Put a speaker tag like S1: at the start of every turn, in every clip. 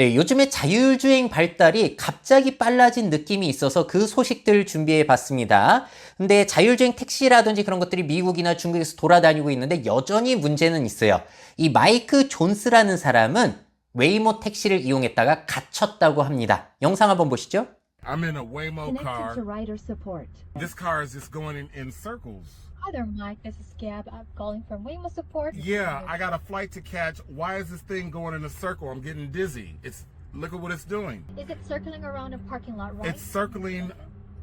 S1: 네, 요즘에 자율주행 발달이 갑자기 빨라진 느낌이 있어서 그 소식들 준비해 봤습니다. 근데 자율주행 택시라든지 그런 것들이 미국이나 중국에서 돌아다니고 있는데 여전히 문제는 있어요. 이 마이크 존스라는 사람은 웨이모 택시를 이용했다가 갇혔다고 합니다. 영상 한번 보시죠.
S2: I'm in a Waymo car. This car is just going in, in circles.
S3: Hi there, Mike. This is Gab. I'm uh, calling from Waymo Support.
S2: Yeah, I got a flight to catch. Why is this thing going in a circle? I'm getting dizzy. It's look at what it's doing.
S3: Is it circling around a parking lot, right?
S2: It's circling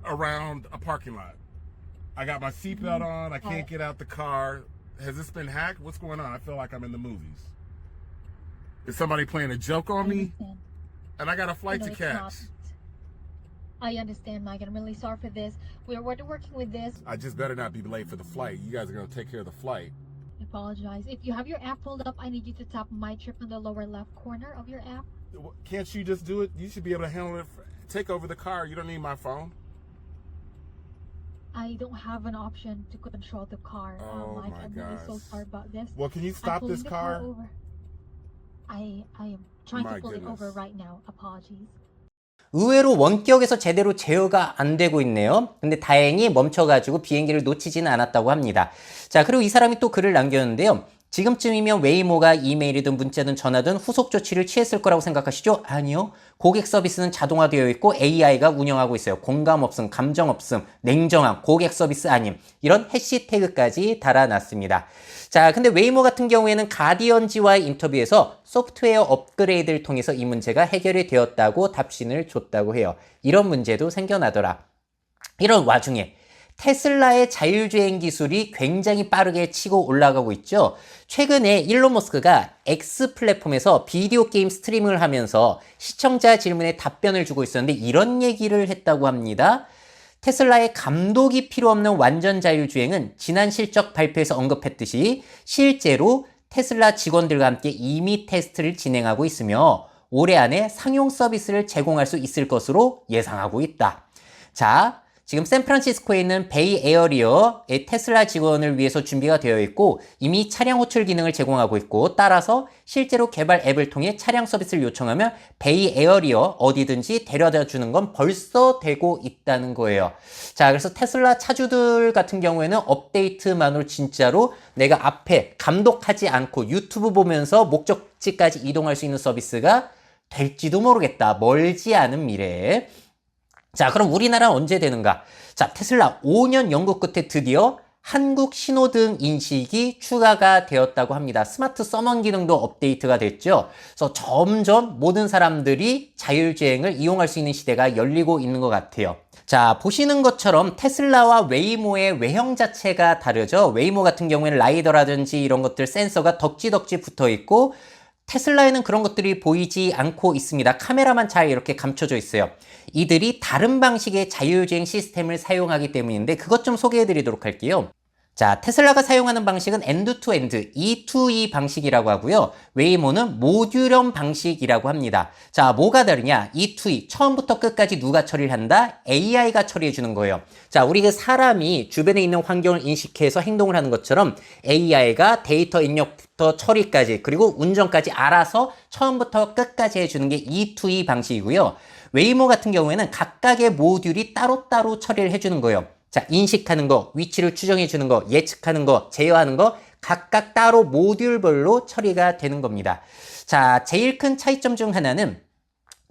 S2: around a parking lot. I got my seatbelt mm-hmm. on. I can't get out the car. Has this been hacked? What's going on? I feel like I'm in the movies. Is somebody playing a joke on me? And I got a flight
S3: No,
S2: to catch.
S3: not. I understand, Mike. I'm really sorry for this. We're, we're working with this.
S2: I just better not be late for the flight. You guys are gonna take care of the flight.
S3: I apologize. If you have your app pulled up, I need you to tap My Trip in the lower left corner of your app.
S2: Can't you just do it? You should be able to handle it. Take over the car. You don't need my phone.
S3: I don't have an option to control the car,
S2: Oh
S3: uh, Mike.
S2: my
S3: I'm really so sorry about this.
S2: Well, can you stop this car?
S3: over. I I am trying
S2: My
S3: to pull
S2: goodness.
S3: it over right now. Apologies.
S1: 의외로 원격에서 제대로 제어가 안 되고 있네요. 근데 다행히 멈춰가지고 비행기를 놓치지는 않았다고 합니다. 자, 그리고 이 사람이 또 글을 남겼는데요. 지금쯤이면 웨이모가 이메일이든 문자든 전화든 후속 조치를 취했을 거라고 생각하시죠? 아니요. 고객 서비스는 자동화되어 있고 AI가 운영하고 있어요. 공감 없음, 감정 없음, 냉정함, 고객 서비스 아님. 이런 해시태그까지 달아놨습니다. 자, 근데 웨이모 같은 경우에는 가디언지와의 인터뷰에서 소프트웨어 업그레이드를 통해서 이 문제가 해결이 되었다고 답신을 줬다고 해요. 이런 문제도 생겨나더라. 이런 와중에 테슬라의 자율주행 기술이 굉장히 빠르게 치고 올라가고 있죠. 최근에 일론 머스크가 X 플랫폼에서 비디오 게임 스트리밍을 하면서 시청자 질문에 답변을 주고 있었는데 이런 얘기를 했다고 합니다. 테슬라의 감독이 필요 없는 완전 자율주행은 지난 실적 발표에서 언급했듯이 실제로 테슬라 직원들과 함께 이미 테스트를 진행하고 있으며 올해 안에 상용 서비스를 제공할 수 있을 것으로 예상하고 있다. 자, 지금 샌프란시스코에 있는 베이 에어리어의 테슬라 직원을 위해서 준비가 되어 있고 이미 차량 호출 기능을 제공하고 있고 따라서 실제로 개발 앱을 통해 차량 서비스를 요청하면 베이 에어리어 어디든지 데려다 주는 건 벌써 되고 있다는 거예요. 자, 그래서 테슬라 차주들 같은 경우에는 업데이트만으로 진짜로 내가 앞에 감독하지 않고 유튜브 보면서 목적지까지 이동할 수 있는 서비스가 될지도 모르겠다. 멀지 않은 미래에. 자, 그럼 우리나라는 언제 되는가? 자, 테슬라 5년 연구 끝에 드디어 한국 신호등 인식이 추가가 되었다고 합니다. 스마트 서먼 기능도 업데이트가 됐죠. 그래서 점점 모든 사람들이 자율주행을 이용할 수 있는 시대가 열리고 있는 것 같아요. 자, 보시는 것처럼 테슬라와 웨이모의 외형 자체가 다르죠. 웨이모 같은 경우에는 라이더라든지 이런 것들 센서가 덕지덕지 붙어 있고 테슬라에는 그런 것들이 보이지 않고 있습니다. 카메라만 잘 이렇게 감춰져 있어요. 이들이 다른 방식의 자율주행 시스템을 사용하기 때문인데 그것 좀 소개해 드리도록 할게요. 자, 테슬라가 사용하는 방식은 엔드-투-엔드, E2E 방식이라고 하고요. 웨이모는 모듈형 방식이라고 합니다. 자, 뭐가 다르냐? E2E, 처음부터 끝까지 누가 처리를 한다? AI가 처리해 주는 거예요. 자, 우리 그 사람이 주변에 있는 환경을 인식해서 행동을 하는 것처럼 AI가 데이터 입력부터 처리까지, 그리고 운전까지 알아서 처음부터 끝까지 해주는 게 E2E 방식이고요. 웨이모 같은 경우에는 각각의 모듈이 따로따로 처리를 해주는 거예요. 자, 인식하는 거, 위치를 추정해 주는 거, 예측하는 거, 제어하는 거 각각 따로 모듈별로 처리가 되는 겁니다. 자, 제일 큰 차이점 중 하나는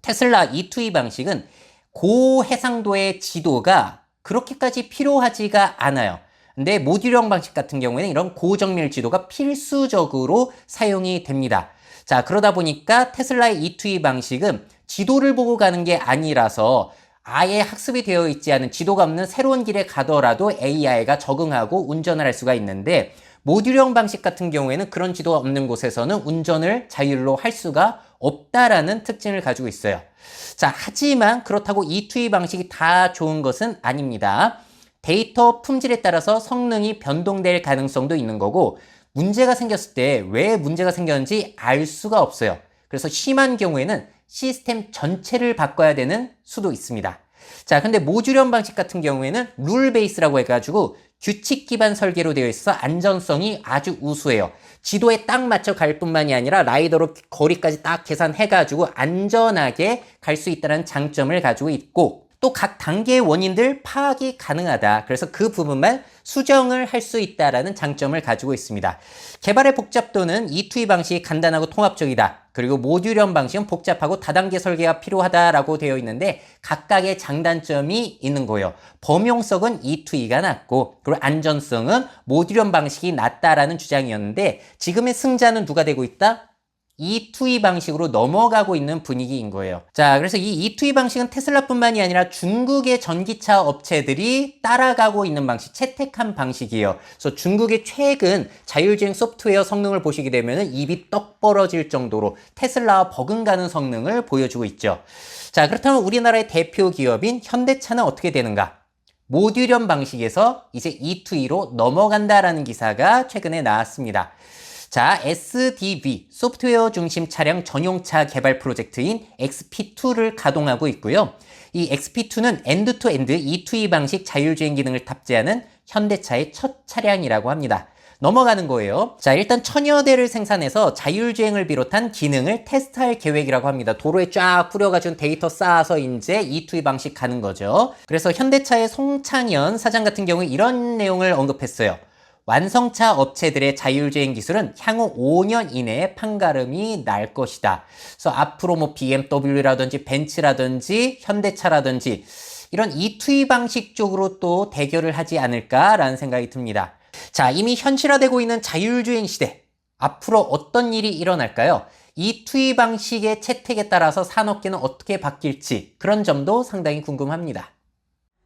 S1: 테슬라 E2E 방식은 고해상도의 지도가 그렇게까지 필요하지가 않아요. 근데 모듈형 방식 같은 경우에는 이런 고정밀 지도가 필수적으로 사용이 됩니다. 자, 그러다 보니까 테슬라의 E2E 방식은 지도를 보고 가는 게 아니라서 아예 학습이 되어 있지 않은 지도가 없는 새로운 길에 가더라도 AI가 적응하고 운전을 할 수가 있는데 모듈형 방식 같은 경우에는 그런 지도가 없는 곳에서는 운전을 자율로 할 수가 없다라는 특징을 가지고 있어요. 자, 하지만 그렇다고 E2E 방식이 다 좋은 것은 아닙니다. 데이터 품질에 따라서 성능이 변동될 가능성도 있는 거고 문제가 생겼을 때 왜 문제가 생겼는지 알 수가 없어요. 그래서 심한 경우에는 시스템 전체를 바꿔야 되는 수도 있습니다. 자, 근데 모듈형 방식 같은 경우에는 룰 베이스라고 해가지고 규칙 기반 설계로 되어 있어 안전성이 아주 우수해요. 지도에 딱 맞춰 갈 뿐만이 아니라 라이더로 거리까지 딱 계산해가지고 안전하게 갈 수 있다는 장점을 가지고 있고 또 각 단계의 원인들 파악이 가능하다. 그래서 그 부분만 수정을 할 수 있다라는 장점을 가지고 있습니다. 개발의 복잡도는 E2E 방식이 간단하고 통합적이다. 그리고 모듈형 방식은 복잡하고 다단계 설계가 필요하다라고 되어 있는데 각각의 장단점이 있는 거예요. 범용성은 E2E가 낮고 그리고 안전성은 모듈형 방식이 낮다라는 주장이었는데 지금의 승자는 누가 되고 있다? E2E 방식으로 넘어가고 있는 분위기인 거예요. 자, 그래서 이 E2E 방식은 테슬라뿐만이 아니라 중국의 전기차 업체들이 따라가고 있는 방식, 채택한 방식이에요. 그래서 중국의 최근 자율주행 소프트웨어 성능을 보시게 되면 입이 떡 벌어질 정도로 테슬라와 버금가는 성능을 보여주고 있죠. 자, 그렇다면 우리나라의 대표 기업인 현대차는 어떻게 되는가? 모듈형 방식에서 이제 E2E로 넘어간다라는 기사가 최근에 나왔습니다. 자, SDV, 소프트웨어 중심 차량 전용차 개발 프로젝트인 XP2를 가동하고 있고요. 이 XP2는 엔드-투-엔드 E2E 방식 자율주행 기능을 탑재하는 현대차의 첫 차량이라고 합니다. 넘어가는 거예요. 자, 일단 천여 대를 생산해서 자율주행을 비롯한 기능을 테스트할 계획이라고 합니다. 도로에 쫙 뿌려가지고 데이터 쌓아서 이제 E2E 방식 가는 거죠. 그래서 현대차의 송창현 사장 같은 경우에 이런 내용을 언급했어요. 완성차 업체들의 자율주행 기술은 향후 5년 이내에 판가름이 날 것이다. 그래서 앞으로 뭐 BMW라든지 벤츠라든지 현대차라든지 이런 E2E 방식 쪽으로 또 대결을 하지 않을까라는 생각이 듭니다. 자, 이미 현실화되고 있는 자율주행 시대. 앞으로 어떤 일이 일어날까요? E2E 방식의 채택에 따라서 산업계는 어떻게 바뀔지 그런 점도 상당히 궁금합니다.